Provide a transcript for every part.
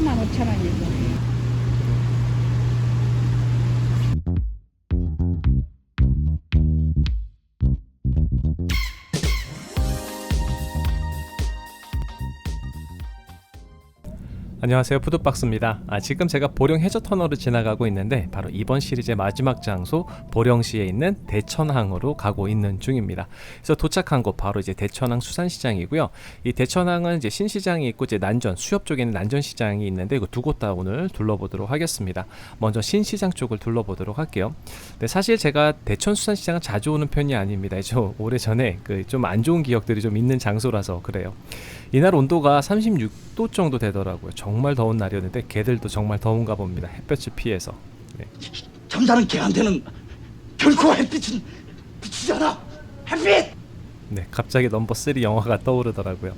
3만 5천 원이고. 안녕하세요. 푸드박스입니다. 아, 지금 제가 보령 해저 터널을 지나가고 있는데 바로 이번 시리즈의 마지막 장소 보령시에 있는 대천항으로 가고 있는 중입니다. 그래서 도착한 곳 바로 이제 대천항 수산시장이고요. 이 대천항은 이제 신시장이 있고 이제 난전 수협 쪽에 있는 난전시장이 있는데 이거 두 곳 다 오늘 둘러보도록 하겠습니다. 먼저 신시장 쪽을 둘러보도록 할게요. 네, 사실 제가 대천 수산시장은 자주 오는 편이 아닙니다. 저 오래 전에 그 좀 안 좋은 기억들이 좀 있는 장소라서 그래요. 이날 온도가 36도 정도 되더라고요. 정말 더운 날이었는데 개들도 정말 더운가 봅니다. 햇볕을 피해서. 네. 잠자는 개한테는 결코 햇빛은 비치지 않아. 햇빛! 네, 갑자기 넘버 3 영화가 떠오르더라고요.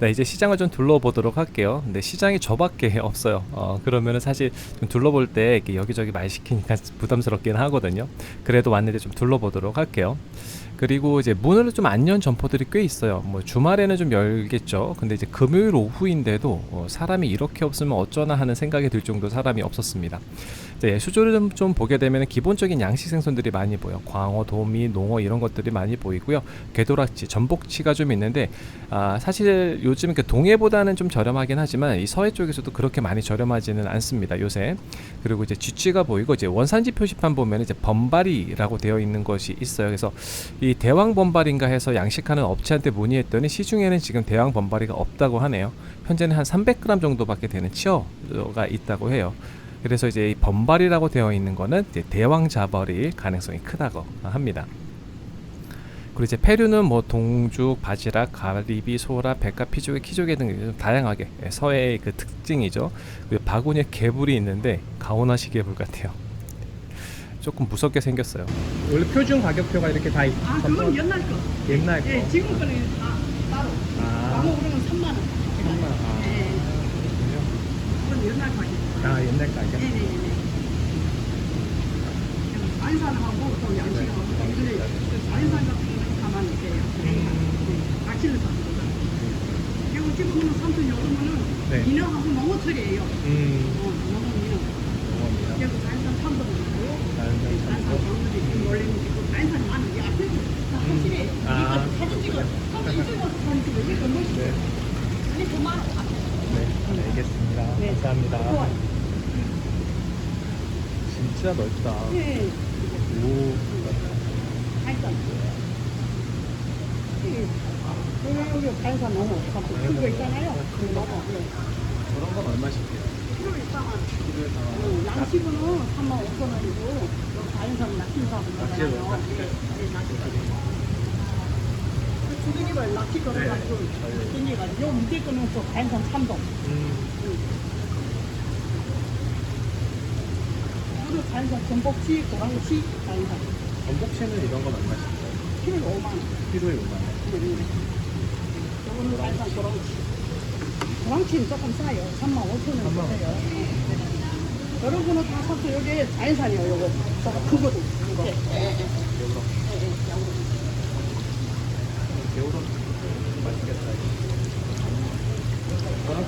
네, 이제 시장을 좀 둘러보도록 할게요. 근데 시장이 저밖에 없어요. 어, 그러면은 사실 좀 둘러볼 때 이렇게 여기저기 말 시키니까 부담스럽긴 하거든요. 그래도 왔는데 좀 둘러보도록 할게요. 그리고 이제 문을 좀 안 연 점포들이 꽤 있어요. 뭐 주말에는 좀 열겠죠. 근데 이제 금요일 오후인데도 어, 사람이 이렇게 없으면 어쩌나 하는 생각이 들 정도 사람이 없었습니다. 네, 수조를 좀, 좀 보게 되면 기본적인 양식 생선들이 많이 보여. 광어, 도미, 농어 이런 것들이 많이 보이고요. 개도락지, 전복치가 좀 있는데 아, 사실 요즘 그 동해보다는 좀 저렴하긴 하지만 이 서해 쪽에서도 그렇게 많이 저렴하지는 않습니다. 요새. 그리고 이제 쥐치가 보이고 이제 원산지 표시판 보면 이제 범바리라고 되어 있는 것이 있어요. 그래서 이 대왕 범바리인가 해서 양식하는 업체한테 문의했더니 시중에는 지금 대왕 범바리가 없다고 하네요. 현재는 한 300g 정도밖에 되는 치어가 있다고 해요. 그래서 이제 이 범발이라고 되어 있는 거는 대왕 자벌일 가능성이 크다고 합니다. 그리고 이제 페류는 뭐 동죽, 바지락, 가리비, 소라, 백화, 피조개, 키조개 등좀 다양하게 예, 서해의 그 특징이죠. 바구니에 개불이 있는데 가오나시 개불 같아요. 조금 무섭게 생겼어요. 원래 표준 가격표가 이렇게 다 있, 아, 그건 옛날 거. 옛날 거. 예, 지금 거는 다 따로. 아. 광어 그러면 3만 원. 3만 원. 아, 예, 그건 옛날 가격. 아 옛날 가격. 네네네. 안산하고 또 양식하고 근데 그 자연산 같은 경우는 가만히 있어요. 네, 낚시를 잡니다. 그리고 지금은 삼촌 요즘은 네. 민어하고 농어철이에요. 음. 어, 농어 민어. 어머니요. 그리고 자연산 참돔 있고 자연산 자연산 참돔. 장어도 있고 원래는 있고 자연산이 많은 게 앞에 다 확실해. 아. 이거 사진 찍어. 사진 찍어 사진 찍어. 이게 더 멋있어. 네. 아니 더 많아. 네. 알겠습니다. 네. 감사합니다. 좋아요. 진짜 넓다. 예. 오. 여기 여기 자연산 농어. 큰거 있잖아요. 그 농어. 예. 저런 건 얼마씩이에요? 키로. 키로에 다 어, 양식은 3만 5천 원이고. 네, 낚시로. 그 주둥이를 낚시 걸어가지고 땡겨가지고 요 밑에 거는 또 자연산 참돔. 음. 자연산 전복치, 고랑치, 자연산. 전복치는 이런 건 얼마씩이에요? 키로에 5만 원. 키로에 5만 원. 네, 네. 요거는 자연산 고랑치. 고랑치는 조금 싸요. 3만 5천 원 3만 주세요. 여러 분은 다 샀어. 여기 자연산이에요. 요거. 저거 크거든. 이거. 예, 예, 예. 예, 예. 개우럭 맛있겠다.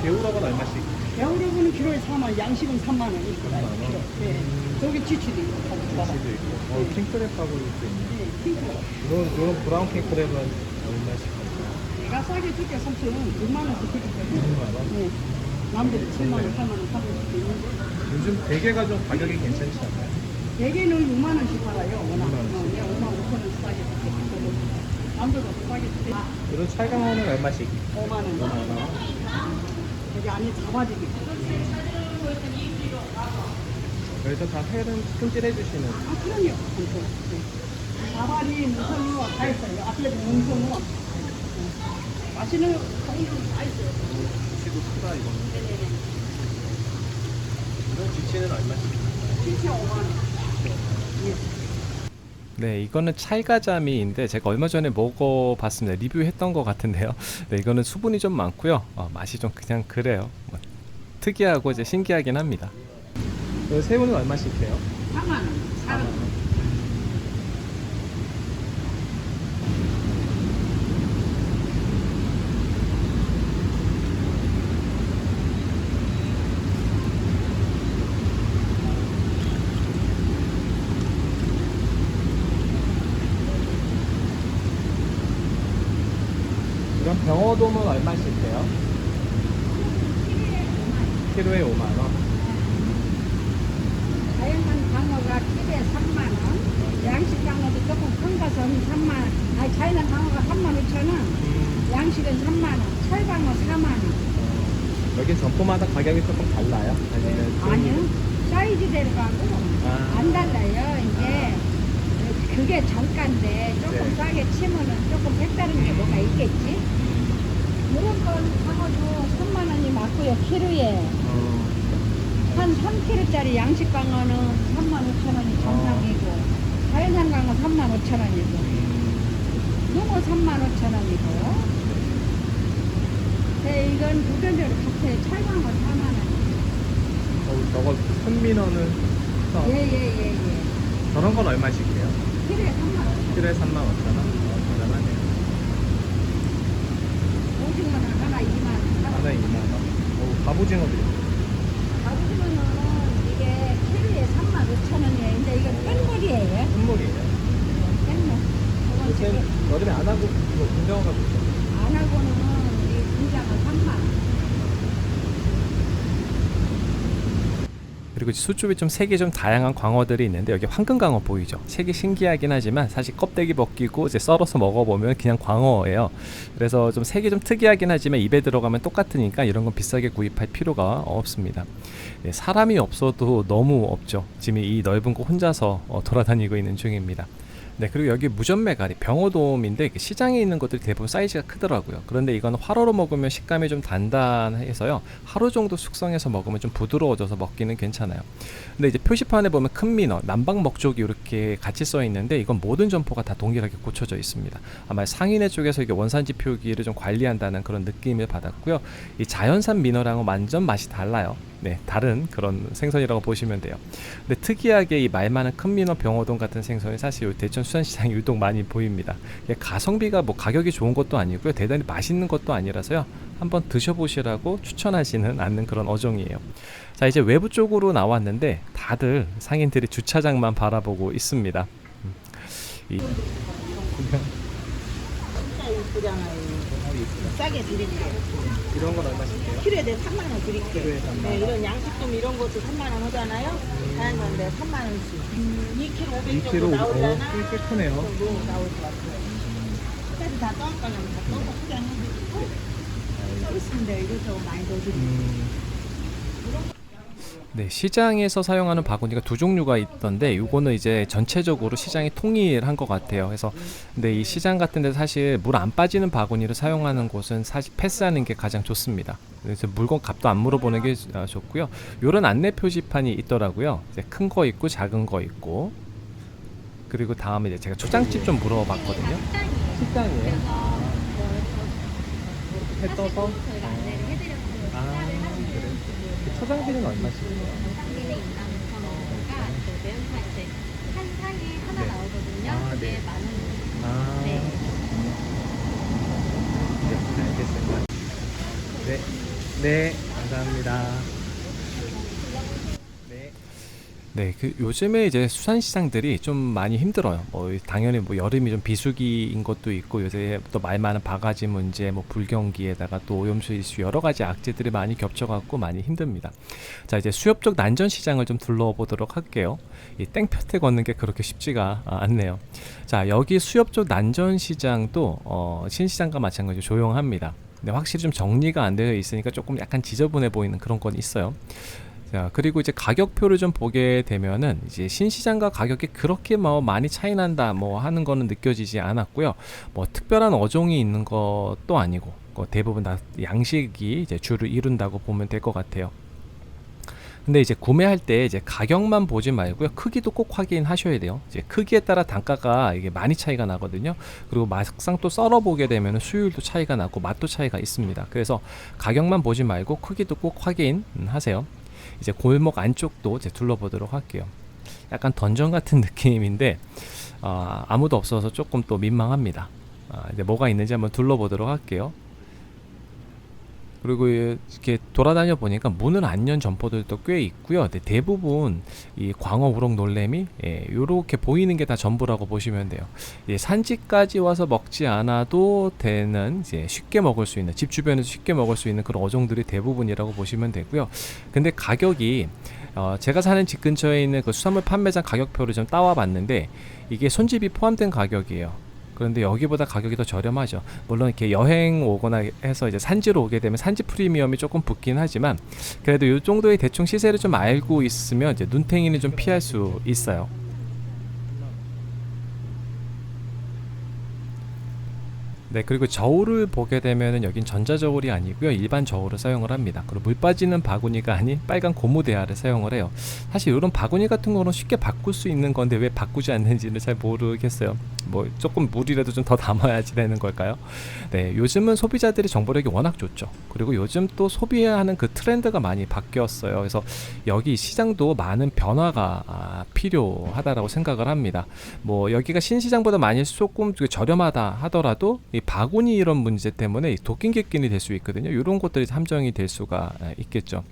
개우럭은 얼마씩? 야구력은 키로에 4만, 양식은 3만 원. 이렇게 나요. 원? 키로. 네. 저기 지치도 있고, 봐봐. 치도 있고. 어, 킹크랩하고 이것도 있네. 네, 핑크. 이런, 이런 브라운 킹크랩은 얼마씩? 내가 싸게 줄게 삼촌 6만 원씩 거예요. 6만 원? 네. 남들이 7만 원, 8만 원 사는 수도 있는데. 요즘 대게가 좀 가격이 괜찮지 않나요? 대게는 6만 원씩 팔아요. 워낙. 6만 원씩. 어, 내가 5만 5천 원 싸게 줄게. 남들도 싸게 줄게. 아, 이런 찰강어는 얼마씩? 5만 원. 5만 원. 여기 안에 잡아주기. 그래서 다 회는 손질해 주시는 아, 그럼요. 네. 자발이 무성어 다 있어요. 앞에 문성어. 맛있는 종류는 다 있어요. 치도 크다 이거는. 네네네. 이런 쥐치는 얼마씩? 진짜 5만 원. 네, 이거는 찰가자미인데 제가 얼마 전에 먹어봤습니다. 리뷰했던 것 같은데요. 네, 이거는 수분이 좀 많고요. 어, 맛이 좀 그냥 그래요. 뭐, 특이하고 이제 신기하긴 합니다. 그 새우는 얼마씩 해요? 4만 원. 4만 원. 이런 병어돔은 얼마씩 해요? 키로에 5만 원. 자연산 광어가 키로에 3만 원, 양식 광어도 조금 큰 것은 3만 원, 아니 자연산 광어가 3만 5천 원, 음, 양식은 3만 원, 철광어 4만 원. 여긴 점포마다 가격이 조금 달라요? 아니면 좀- 아니요, 사이즈대로 가고 아. 안 달라요. 이게 그게 정가인데 조금 네. 싸게 치면은 조금 색다른 게 뭐가 있겠지? 이런 건 광어도 3만 원이 맞고요, 키로에. 어, 한 3kg짜리 양식 광어는 3만 5천 원이 정상이고 자연산 광어 3만 5천 원이고 음, 농어 3만 5천 원이고 네, 이건 보편적으로 같아요. 철광어 4만 원. 어, 저거 큰 민어는 어, 예예 예 예. 저런 건 얼마씩 해요? 키로에 3만 원. 키로에 3만 5천 원? 어, 저렴하네요. 오징어는 하나 2만 원. 하나에 2만 원. 어, 갑오징어도 있고. 가보시면은 이게 키로에 3만 5천 원이에요. 근데 이건 끈물이에요. 선물이에요. 끈물. 이건 요새 여름에 안 하고 이거 공정어가 좋죠. 안 하고는 이 분장은 3만 원. 그리고 수줍이 좀 색이 좀 다양한 광어들이 있는데 여기 황금 광어 보이죠? 색이 신기하긴 하지만 사실 껍데기 벗기고 이제 썰어서 먹어보면 그냥 광어예요. 그래서 좀 색이 좀 특이하긴 하지만 입에 들어가면 똑같으니까 이런 건 비싸게 구입할 필요가 없습니다. 네, 사람이 없어도 너무 없죠. 지금 이 넓은 곳 혼자서 어, 돌아다니고 있는 중입니다. 네, 그리고 여기 무전메가리 병어돔인데 시장에 있는 것들이 대부분 사이즈가 크더라고요. 그런데 이거는 화로로 먹으면 식감이 좀 단단해서요. 하루 정도 숙성해서 먹으면 좀 부드러워져서 먹기는 괜찮아요. 근데 이제 표시판에 보면 큰 민어, 남방 먹족이 이렇게 같이 써 있는데 이건 모든 점포가 다 동일하게 고쳐져 있습니다. 아마 상인의 쪽에서 이게 원산지 표기를 좀 관리한다는 그런 느낌을 받았고요. 이 자연산 민어랑은 완전 맛이 달라요. 네, 다른 그런 생선이라고 보시면 돼요. 근데 특이하게 이 말 많은 큰 민어 병어돔 같은 생선이 사실 요 대천 수산시장에 유독 많이 보입니다. 가성비가 뭐 가격이 좋은 것도 아니고요. 대단히 맛있는 것도 아니라서요. 한번 드셔보시라고 추천하지는 않는 그런 어종이에요. 자 이제 외부 쪽으로 나왔는데 다들 상인들이 주차장만 바라보고 있습니다. 음. 이 싸게 드릴게요. 이런 건 얼마씩 해요? 키로에 내 3만 원 드릴게요. 키로에 3만 네, 원. 이런 양식돔 이런 것도 3만 원 하잖아요. 다양한데 3만 원씩. 2kg 500 2kg 정도 오, 나오잖아. 꽤, 꽤 크네요. 정도 나올 것 같아요. 그래서 다 떠올까면 다 떠서 포장해드리고 서비스인데 이거 좀 많이 더 드릴게요. 음, 네, 시장에서 사용하는 바구니가 두 종류가 있던데 요거는 이제 전체적으로 시장이 통일한 것 같아요. 그래서 근데 이 시장 같은 데 사실 물 안 빠지는 바구니를 사용하는 곳은 사실 패스하는 게 가장 좋습니다. 그래서 물건 값도 안 물어보는 게 아, 좋고요. 요런 안내 표지판이 있더라고요. 이제 큰거 있고 작은 거 있고 그리고 다음에 이제 제가 초장집 좀 물어봤거든요. 식당이에요? 해 떠서? 저희가 안내를 해드렸고요. 아, 그래. 그 초장비는 얼마씩 해요? 상민의 인당 5,000원가 그 매운탕 이제 한 상에 하나 네. 나오거든요. 아, 네. 네, 만 원. 아, 네. 네, 알겠습니다. 네, 네, 감사합니다. 네. 네, 그 요즘에 이제 수산 시장들이 좀 많이 힘들어요. 뭐 당연히 뭐 여름이 좀 비수기인 것도 있고 요새 또 말 많은 바가지 문제, 뭐 불경기에다가 또 오염수 이슈 여러 가지 악재들이 많이 겹쳐갖고 많이 힘듭니다. 자 이제 수협 쪽 난전 시장을 좀 둘러보도록 할게요. 이 땡볕에 걷는 게 그렇게 쉽지가 아, 않네요. 자 여기 수협 쪽 난전 시장도 어, 신시장과 마찬가지로 조용합니다. 근데 확실히 좀 정리가 안 되어 있으니까 조금 약간 지저분해 보이는 그런 건 있어요. 자, 그리고 이제 가격표를 좀 보게 되면은 이제 신시장과 가격이 그렇게 뭐 많이 차이 난다 뭐 하는 거는 느껴지지 않았고요. 뭐 특별한 어종이 있는 것도 아니고 뭐 대부분 다 양식이 이제 주를 이룬다고 보면 될 것 같아요. 근데 이제 구매할 때 이제 가격만 보지 말고요. 크기도 꼭 확인하셔야 돼요. 이제 크기에 따라 단가가 이게 많이 차이가 나거든요. 그리고 막상 또 썰어 보게 되면 수율도 차이가 나고 맛도 차이가 있습니다. 그래서 가격만 보지 말고 크기도 꼭 확인하세요. 이제 골목 안쪽도 이제 둘러보도록 할게요. 약간 던전 같은 느낌인데 아, 아무도 없어서 조금 또 민망합니다. 아, 이제 뭐가 있는지 한번 둘러보도록 할게요. 그리고 이- 이렇게 돌아다녀 보니까 문을 안 연 점포들도 꽤 있고요. 근데 대부분 이 광어 우럭 놀래미 예, 요렇게 보이는 게 다 전부라고 보시면 돼요. 예, 산지까지 와서 먹지 않아도 되는 이제 쉽게 먹을 수 있는 집 주변에서 쉽게 먹을 수 있는 그런 어종들이 대부분이라고 보시면 되고요. 근데 가격이 어, 제가 사는 집 근처에 있는 그 수산물 판매장 가격표를 좀 따와 봤는데 이게 손집이 포함된 가격이에요. 그런데 여기보다 가격이 더 저렴하죠. 물론 이렇게 여행 오거나 해서 이제 산지로 오게 되면 산지 프리미엄이 조금 붙긴 하지만 그래도 이 정도의 대충 시세를 좀 알고 있으면 이제 눈탱이는 좀 피할 수 있어요. 네, 그리고 저울을 보게 되면은 여긴 전자저울이 아니고요. 일반 저울을 사용을 합니다. 그리고 물 빠지는 바구니가 아닌 빨간 고무 대야를 사용을 해요. 사실 이런 바구니 같은 거는 쉽게 바꿀 수 있는 건데 왜 바꾸지 않는지는 잘 모르겠어요. 뭐 조금 물이라도 좀 더 담아야지 되는 걸까요? 네, 요즘은 소비자들의 정보력이 워낙 좋죠. 그리고 요즘 또 소비하는 그 트렌드가 많이 바뀌었어요. 그래서 여기 시장도 많은 변화가 아, 필요하다라고 생각을 합니다. 뭐 여기가 신시장보다 많이 조금 저렴하다 하더라도 이 바구니 이런 문제 때문에 이 도끼 객긴이 될 수 있거든요. 이런 것들이 함정이 될 수가 아, 있겠죠.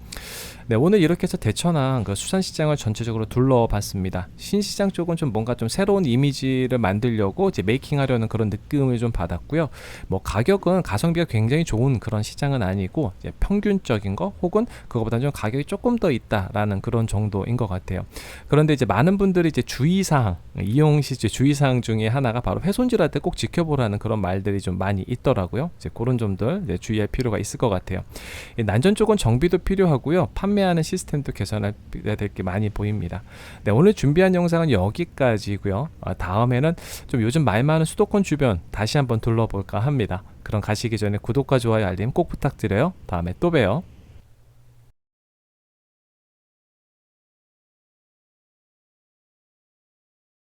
네, 오늘 이렇게 해서 대천항 그 수산시장을 전체적으로 둘러봤습니다. 신시장 쪽은 좀 뭔가 좀 새로운 이미지를 만들려고 이제 메이킹하려는 그런 느낌을 좀 받았고요. 뭐 가격은 가성비가 굉장히 좋은 그런 시장은 아니고 이제 평균적인 거 혹은 그거보다 좀 가격이 조금 더 있다라는 그런 정도인 것 같아요. 그런데 이제 많은 분들이 이제 주의사항 이용 시 이제 주의사항 중에 하나가 바로 훼손질할 때 꼭 지켜보라는 그런 말들이 좀 많이 있더라고요. 이제 그런 점들 이제 주의할 필요가 있을 것 같아요. 이 난전 쪽은 정비도 필요하고요. 판매하는 시스템도 개선해야 될 게 많이 보입니다. 네, 오늘 준비한 영상은 여기까지고요. 아, 다음에는 좀 요즘 말 많은 수도권 주변 다시 한번 둘러볼까 합니다. 그럼 가시기 전에 구독과 좋아요 알림 꼭 부탁드려요. 다음에 또 봬요.